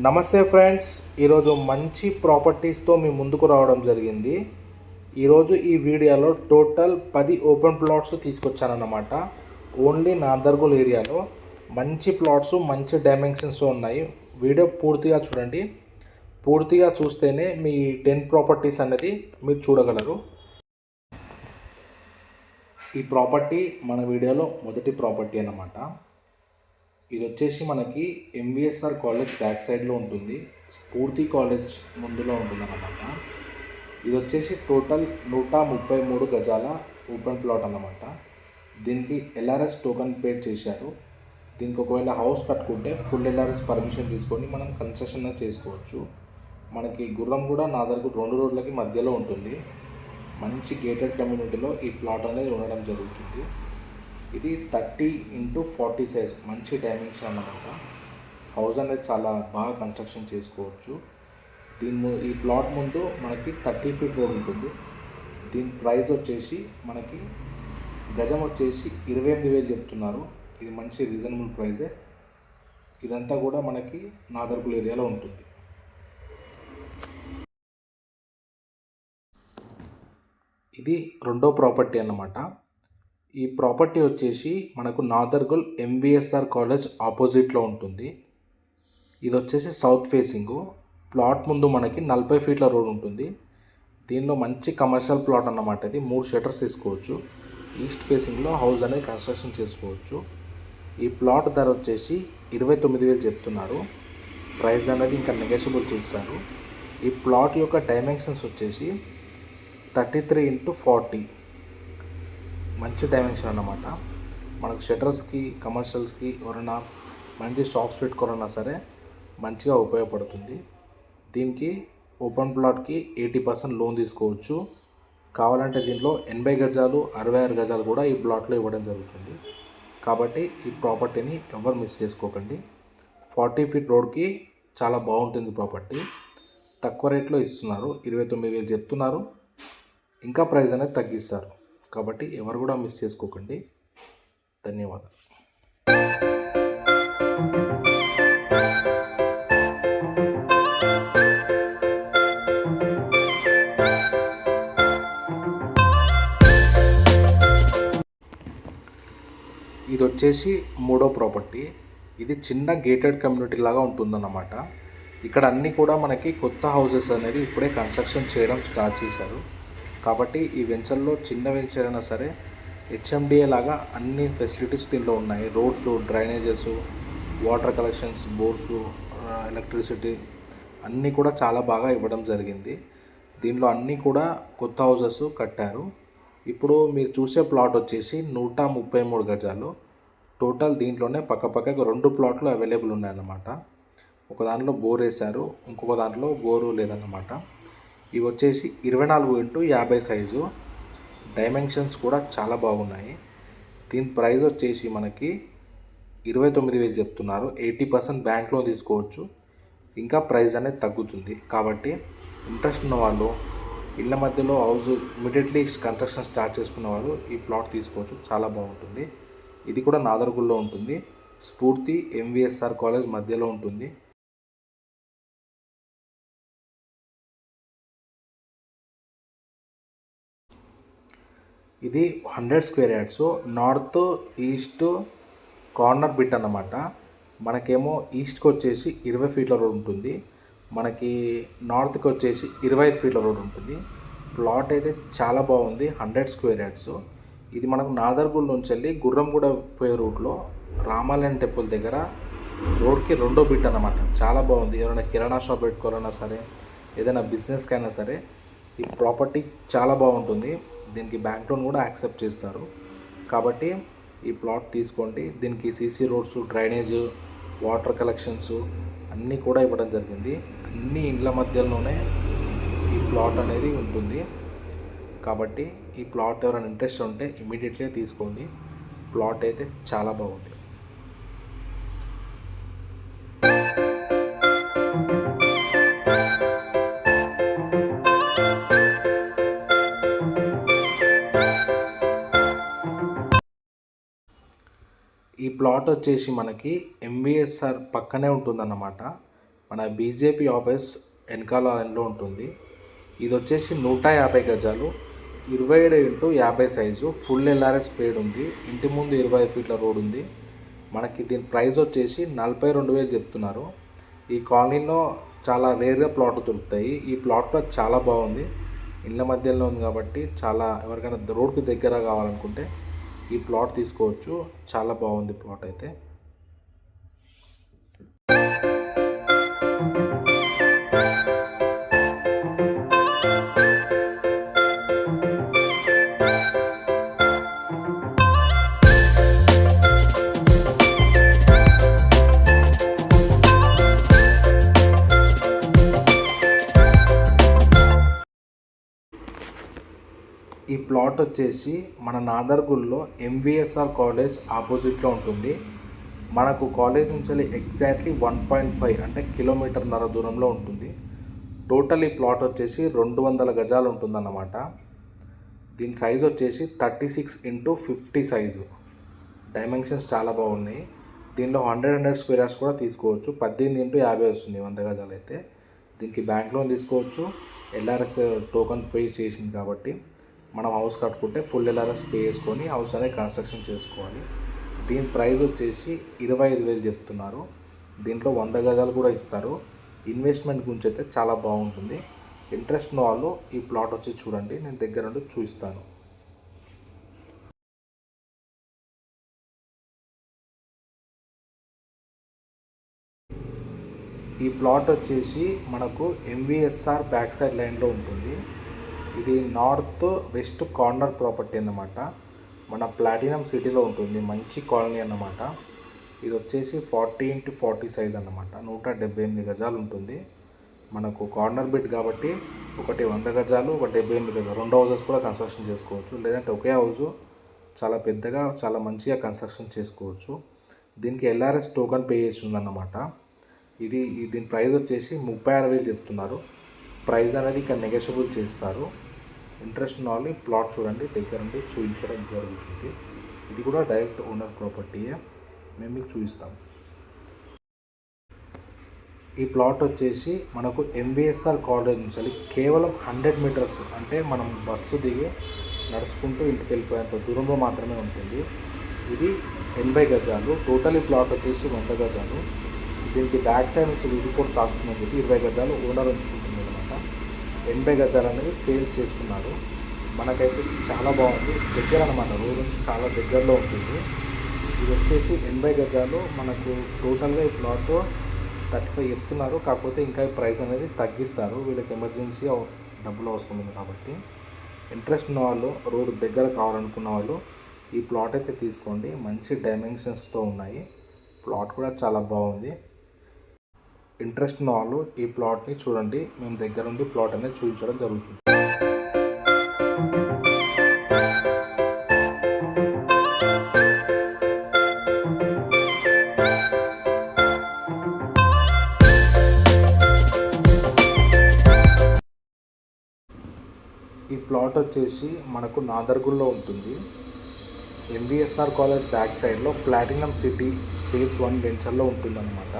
నమస్తే ఫ్రెండ్స్ ఈరోజు మంచి ప్రాపర్టీస్తో మీ ముందుకు రావడం జరిగింది. ఈరోజు ఈ వీడియోలో టోటల్ పది ఓపెన్ ప్లాట్స్ తీసుకొచ్చానన్నమాట. ఓన్లీ నాందర్గోల్ ఏరియాలో మంచి ప్లాట్స్ మంచి డైమెన్షన్స్ ఉన్నాయి. వీడియో పూర్తిగా చూడండి. పూర్తిగా చూస్తేనే మీ టెన్ ప్రాపర్టీస్ అనేది మీరు చూడగలరు. ఈ ప్రాపర్టీ మన వీడియోలో మొదటి ప్రాపర్టీ అన్నమాట. ఇది వచ్చేసి మనకి ఎంవిఎస్ఆర్ కాలేజ్ బ్యాక్ సైడ్లో ఉంటుంది. స్ఫూర్తి కాలేజ్ ముందులో ఉంటుంది అన్నమాట ఇది వచ్చేసి టోటల్ నూట ముప్పై మూడు గజాల ఓపెన్ ప్లాట్ అన్నమాట. దీనికి ఎల్ఆర్ఎస్ టోకన్ పేడ్ చేశారు. దీనికి ఒకవేళ హౌస్ కట్టుకుంటే ఫుల్ ఎల్ఆర్ఎస్ పర్మిషన్ తీసుకొని మనం కన్స్ట్రక్షన్ చేసుకోవచ్చు. మనకి గుర్రం కూడా నా దగ్గర రెండు రోడ్లకి మధ్యలో ఉంటుంది. మంచి గేటెడ్ కమ్యూనిటీలో ఈ ప్లాట్ అనేది ఉండడం జరుగుతుంది. ఇది థర్టీ ఇంటూ ఫార్టీ సైజ్ మంచి డైమెన్షన్ అన్నమాట. హౌస్ అనేది చాలా బాగా కన్స్ట్రక్షన్ చేసుకోవచ్చు. దీని ము- ఈ ప్లాట్ ముందు మనకి థర్టీ ఫీట్ రోడ్ ఉంటుంది. దీని ప్రైస్ వచ్చేసి మనకి గజం వచ్చేసి ఇరవై ఎనిమిది వేలు చెప్తున్నారు. ఇది మంచి రీజనబుల్ ప్రైజే ఇదంతా కూడా మనకి నాదర్పుల్ ఏరియాలో ఉంటుంది. ఇది రెండో ప్రాపర్టీ అన్నమాట. ఈ ప్రాపర్టీ వచ్చేసి మనకు నాదర్గోల్ ఎంవిఎస్ఆర్ కాలేజ్ ఆపోజిట్లో ఉంటుంది. ఇది వచ్చేసి సౌత్ ఫేసింగ్. ప్లాట్ ముందు మనకి నలభై ఫీట్ల రోడ్ ఉంటుంది. దీనిలో మంచి కమర్షియల్ ప్లాట్ అన్నమాట ఇది. మూడు షటర్స్ తీసుకోవచ్చు ఈస్ట్ ఫేసింగ్లో హౌస్ అనేది కన్స్ట్రక్షన్ చేసుకోవచ్చు. ఈ ప్లాట్ ధర వచ్చేసి ఇరవై తొమ్మిది వేలు చెప్తున్నారు. ప్రైస్ అనేది ఇంకా నెగోషియబుల్ చేస్తారు. ఈ ప్లాట్ యొక్క డైమెన్షన్స్ వచ్చేసి థర్టీ త్రీ ఇంటూ ఫార్టీ. మంచి డైమెన్షన్ అన్నమాట. మనకు షటర్స్కి కమర్షియల్స్కి ఎవరైనా మంచి షాప్స్ పెట్టుకోవాలన్నా సరే మంచిగా ఉపయోగపడుతుంది. దీనికి ఓపెన్ ప్లాట్కి ఎయిటీ పర్సెంట్ లోన్ తీసుకోవచ్చు. కావాలంటే దీంట్లో ఎనభై గజాలు అరవై ఆరు గజాలు కూడా ఈ ప్లాట్లో ఇవ్వడం జరుగుతుంది. కాబట్టి ఈ ప్రాపర్టీని ఎవరు మిస్ చేసుకోకండి. ఫార్టీ ఫీట్ రోడ్కి చాలా బాగుంటుంది ప్రాపర్టీ తక్కువ రేట్లో ఇస్తున్నారు. ఇరవై తొమ్మిది వేలు చెప్తున్నారు. ఇంకా ప్రైస్ అనేది తగ్గిస్తారు. కాబట్టి ఎవరు కూడా మిస్ చేసుకోకండి. ధన్యవాదాలు. ఇది వచ్చేసి మూడో ప్రాపర్టీ. ఇది చిన్న గేటెడ్ కమ్యూనిటీ లాగా ఉంటుందన్నమాట. ఇక్కడ అన్నీ కూడా మనకి కొత్త హౌసెస్ అనేది ఇప్పుడే కన్స్ట్రక్షన్ చేయడం స్టార్ట్ చేశారు. కాబట్టి ఈ వెంచర్లో చిన్న వెంచర్ అయినా సరే హెచ్ఎండిఏ లాగా అన్ని ఫెసిలిటీస్ దీనిలో ఉన్నాయి. Roads drainages water collections bores electricity అన్నీ కూడా చాలా బాగా ఇవ్వడం జరిగింది. దీనిలో అన్నీ కూడా కొత్త హౌసెస్ కట్టారు. ఇప్పుడు మీరు చూసే ప్లాట్ వచ్చేసి నూట ముప్పై మూడు గజాలు. టోటల్ దీంట్లోనే పక్కపక్కకు రెండు ప్లాట్లు అవైలబుల్ ఉన్నాయన్నమాట. ఒక దాంట్లో బోర్ వేశారు ఇంకొక దాంట్లో బోరు లేదన్నమాట. ఇవి వచ్చేసి ఇరవై నాలుగు ఇంటూ యాభై సైజు. డైమెన్షన్స్ కూడా చాలా బాగున్నాయి. దీని ప్రైస్ వచ్చేసి మనకి ఇరవై తొమ్మిది వేలు చెప్తున్నారు. ఎయిటీ పర్సెంట్ బ్యాంక్ లోన్ తీసుకోవచ్చు. ఇంకా ప్రైస్ అనేది తగ్గుతుంది. కాబట్టి ఇంట్రెస్ట్ ఉన్న వాళ్ళు ఇళ్ళ మధ్యలో హౌస్ ఇమీడియట్లీ కన్స్ట్రక్షన్ స్టార్ట్ చేసుకున్న వాళ్ళు ఈ ప్లాట్ తీసుకోవచ్చు. చాలా బాగుంటుంది. ఇది కూడా నాదర్గుల్లో ఉంటుంది. స్ఫూర్తి ఎంవిఎస్ఆర్ కాలేజ్ మధ్యలో ఉంటుంది. ఇది hundred square yards. North east corner bit అన్నమాట. మనకేమో ఈస్ట్కి వచ్చేసి ఇరవై ఫీట్ల రోడ్ ఉంటుంది. మనకి నార్త్కి వచ్చేసి ఇరవై ఐదు ఫీట్ల రోడ్ ఉంటుంది. ప్లాట్ అయితే చాలా బాగుంది హండ్రెడ్ స్క్వేర్ యార్డ్స్. ఇది మనకు నాదర్గుల్ నుంచి వెళ్ళి గుర్రంగూడ పోయే రూట్లో రామాలయం టెంపుల్ దగ్గర రోడ్కి రెండో బిట్ అన్నమాట. చాలా బాగుంది. ఎవరైనా కిరాణా షాప్ పెట్టుకోవాలన్నా సరే ఏదైనా బిజినెస్కి అయినా సరే ఈ ప్రాపర్టీ చాలా బాగుంటుంది. దీనికి బ్యాంక్ లోన్ కూడా యాక్సెప్ట్ చేస్తారు. కాబట్టి ఈ ప్లాట్ తీసుకోండి. దీనికి CC roads drainage water collections అన్నీ కూడా ఇవ్వడం జరిగింది. అన్ని ఇండ్ల మధ్యలోనే ఈ ప్లాట్ అనేది ఉంటుంది. కాబట్టి ఈ ప్లాట్ ఎవరైనా ఇంట్రెస్ట్ ఉంటే ఇమీడియట్లీ తీసుకోండి. ప్లాట్ అయితే చాలా బాగుంది. ప్లాట్ వచ్చేసి మనకి ఎంవిఎస్ఆర్ పక్కనే ఉంటుందన్నమాట. మన బీజేపీ ఆఫీస్ వెనకాల లైన్లో ఉంటుంది. ఇది వచ్చేసి నూట యాభై గజాలు. ఇరవై ఏడు ఇంటూ యాభై సైజు. ఫుల్ ఎల్ఆర్ఎస్ స్పేడ్ ఉంది. ఇంటి ముందు ఇరవై ఫీట్ల రోడ్ ఉంది. మనకి దీని ప్రైస్ వచ్చేసి నలభై రెండు వేలు చెప్తున్నారు. ఈ కాలనీలో చాలా రేర్గా ప్లాట్ దొరుకుతాయి. ఈ ప్లాట్ కూడా చాలా బాగుంది. ఇళ్ళ మధ్యలో ఉంది కాబట్టి చాలా ఎవరికైనా రోడ్కి దగ్గర కావాలనుకుంటే ఈ ప్లాట్ తీసుకోవచ్చు. చాలా బాగుంది ప్లాట్ అయితే. ప్లాట్ వచ్చేసి మన నాదర్గుల్లో ఎంవిఎస్ఆర్ కాలేజ్ ఆపోజిట్లో ఉంటుంది. మనకు కాలేజ్ నుంచి ఎగ్జాక్ట్లీ వన్ పాయింట్ ఫైవ్ అంటే కిలోమీటర్న్నర దూరంలో ఉంటుంది. టోటల్ ఈ ప్లాట్ వచ్చేసి రెండు వందల గజాలు ఉంటుందన్నమాట. దీని సైజ్ వచ్చేసి thirty six into fifty size. Dimensions చాలా బాగున్నాయి. దీనిలో హండ్రెడ్ హండ్రెడ్ స్క్వేర్ యార్డ్స్ కూడా తీసుకోవచ్చు. పద్దెనిమిది ఇంటూ యాభై వస్తుంది వంద గజాలు అయితే దీనికి బ్యాంక్ లోన్ తీసుకోవచ్చు. ఎల్ఆర్ఎస్ టోకన్ పే చేసింది కాబట్టి. మనం హౌస్ కట్టుకుంటే ఫుల్ ఎల్ఆర్ఎస్ పే చేసుకొని హౌస్ అనేది కన్స్ట్రక్షన్ చేసుకోవాలి. దీని ప్రైస్ వచ్చేసి ఇరవై ఐదు వేలు చెప్తున్నారు. దీంట్లో వంద గజాలు కూడా ఇస్తారు. ఇన్వెస్ట్మెంట్ గురించి అయితే చాలా బాగుంటుంది. ఇంట్రెస్ట్ ఉన్న వాళ్ళు ఈ ప్లాట్ వచ్చి చూడండి. నేను దగ్గర నుండి చూపిస్తాను. ఈ ప్లాట్ వచ్చేసి మనకు ఎంవిఎస్ఆర్ బ్యాక్ సైడ్ లైన్లో ఉంటుంది. ఇది నార్త్ వెస్ట్ కార్నర్ ప్రాపర్టీ అన్నమాట. మన ప్లాటినం సిటీలో ఉంటుంది. మంచి కాలనీ అన్నమాట. ఇది వచ్చేసి ఫార్టీ ఇంటూ ఫార్టీ సైజ్ అన్నమాట. నూట డెబ్బై ఎనిమిది గజాలు ఉంటుంది. మనకు కార్నర్ బిట్ కాబట్టి ఒకటి వంద గజాలు ఒక డెబ్బై ఎనిమిది గజాలు. రెండు హౌజెస్ కూడా కన్స్ట్రక్షన్ చేసుకోవచ్చు. లేదంటే ఒకే హౌస్ చాలా పెద్దగా చాలా మంచిగా కన్స్ట్రక్షన్ చేసుకోవచ్చు. దీనికి ఎల్ఆర్ఎస్ టోకన్ పే చేసి ఉందన్నమాట ఇది దీని ప్రైస్ వచ్చేసి ముప్పై ఆరు వేలు చెప్తున్నారు. ప్రైస్ అనేది ఇక్కడ నెగోషియబుల్ చేస్తారు. ఇంట్రెస్ట్ ఉన్న ప్లాట్ చూడండి దగ్గరుండి చూపించడం జరుగుతుంది. ఇది కూడా డైరెక్ట్ ఓనర్ ప్రాపర్టీయే మేము మీకు చూపిస్తాం. ఈ ప్లాట్ వచ్చేసి మనకు ఎంబీఎస్ఆర్ కాలేజ్ నుంచి కేవలం హండ్రెడ్ మీటర్స్ అంటే మనం బస్సు దిగి నడుచుకుంటూ ఇంటికి వెళ్ళిపోయేంత దూరంలో మాత్రమే ఉంటుంది. ఇది ఎనభై గజాలు. టోటల్ ఈ ప్లాట్ వచ్చేసి వంద గజాలు. దీనికి బ్యాక్ సైడ్ నుంచి కూడా తాకుతుందని చెప్పి ఇరవై గజాలు ఓనర్ ఉంచుకుంటుంది ఎనభై గజాలు అనేది సేల్ చేస్తున్నారు. మనకైతే చాలా బాగుంది. దగ్గర అనమాట రోడ్ నుంచి చాలా దగ్గరలో ఉంటుంది. ఇది వచ్చేసి ఎనభై గజాలు. మనకు టోటల్గా ఈ ప్లాట్ థర్టీ ఫైవ్ చెప్తున్నారు. కాకపోతే ఇంకా ప్రైస్ అనేది తగ్గిస్తారు. వీళ్ళకి ఎమర్జెన్సీ డబ్బులు అవసరం ఉంది కాబట్టి. ఇంట్రెస్ట్ ఉన్న వాళ్ళు రోడ్డు దగ్గర కావాలనుకున్న వాళ్ళు ఈ ప్లాట్ అయితే తీసుకోండి. మంచి డైమెన్షన్స్తో ఉన్నాయి. ప్లాట్ కూడా చాలా బాగుంది. ఇంట్రెస్ట్ ఉన్న వాళ్ళు ఈ ప్లాట్ని చూడండి. మేము దగ్గరుండి ప్లాట్ అనేది చూపించడం జరుగుతుంది. ఈ ప్లాట్ వచ్చేసి మనకు నాదర్గుల్లో ఉంటుంది. ఎంబీఎస్ఆర్ కాలేజ్ బ్యాక్ సైడ్లో ప్లాటినం సిటీ ఫేజ్ వన్ వెంచర్లో ఉంటుందన్నమాట.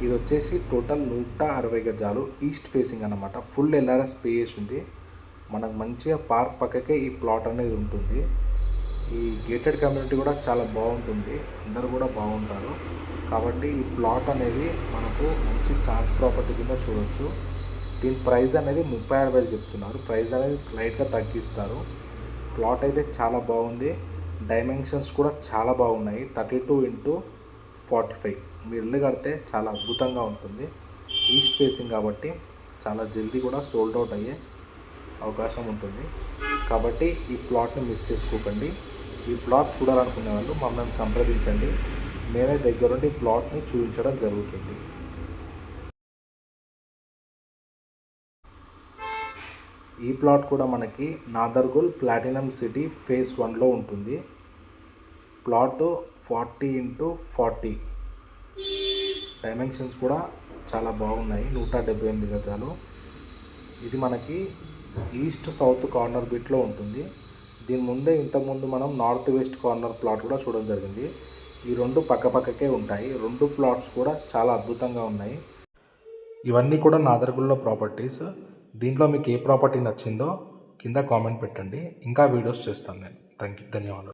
ఇది వచ్చేసి టోటల్ నూట అరవై గజాలు ఈస్ట్ ఫేసింగ్ అన్నమాట. ఫుల్ ఎల్ఆర్ఎస్ పే ఉంది. మనకు మంచిగా పార్క్ పక్కకే ఈ ప్లాట్ అనేది ఉంటుంది. ఈ గేటెడ్ కమ్యూనిటీ కూడా చాలా బాగుంటుంది. అందరూ కూడా బాగుంటారు. కాబట్టి ఈ ప్లాట్ అనేది మనకు మంచి ఛాన్స్ ప్రాపర్టీ కింద చూడొచ్చు. దీని ప్రైస్ అనేది ముప్పై ఆరు వేలు చెప్తున్నారు. ప్రైస్ అనేది లైట్గా తగ్గిస్తారు. ప్లాట్ అయితే చాలా బాగుంది. డైమెన్షన్స్ కూడా చాలా బాగున్నాయి. Thirty two into forty five మీరు ఇల్లు కడితే చాలా అద్భుతంగా ఉంటుంది. ఈస్ట్ ఫేసింగ్ కాబట్టి చాలా జల్దీ కూడా సోల్డ్ అవుట్ అయ్యే అవకాశం ఉంటుంది. కాబట్టి ఈ ప్లాట్ని మిస్ చేసుకోకండి. ఈ ప్లాట్ చూడాలనుకునే వాళ్ళు మమ్మల్ని సంప్రదించండి. మేమే దగ్గరుండి ప్లాట్ని చూపించడం జరుగుతుంది. ఈ ప్లాట్ కూడా మనకి నాదర్గుల్ ప్లాటినం సిటీ ఫేస్ వన్లో ఉంటుంది. Plot forty into forty. Dimensions కూడా చాలా బాగున్నాయి. నూట డెబ్బై ఎనిమిది గజాలు. ఇది మనకి ఈస్ట్ సౌత్ కార్నర్ బిట్లో ఉంటుంది. దీని ముందే ఇంతకుముందు మనం నార్త్ వెస్ట్ కార్నర్ ప్లాట్ కూడా చూడడం జరిగింది. ఈ రెండు పక్కపక్కకే ఉంటాయి. రెండు ప్లాట్స్ కూడా చాలా అద్భుతంగా ఉన్నాయి. ఇవన్నీ కూడా నాదర్గుల్లో ప్రాపర్టీస్. దీంట్లో మీకు ఏ ప్రాపర్టీ నచ్చిందో కింద కామెంట్ పెట్టండి. ఇంకా వీడియోస్ చేస్తాను నేను. థ్యాంక్ యూ ధన్యవాదాలు.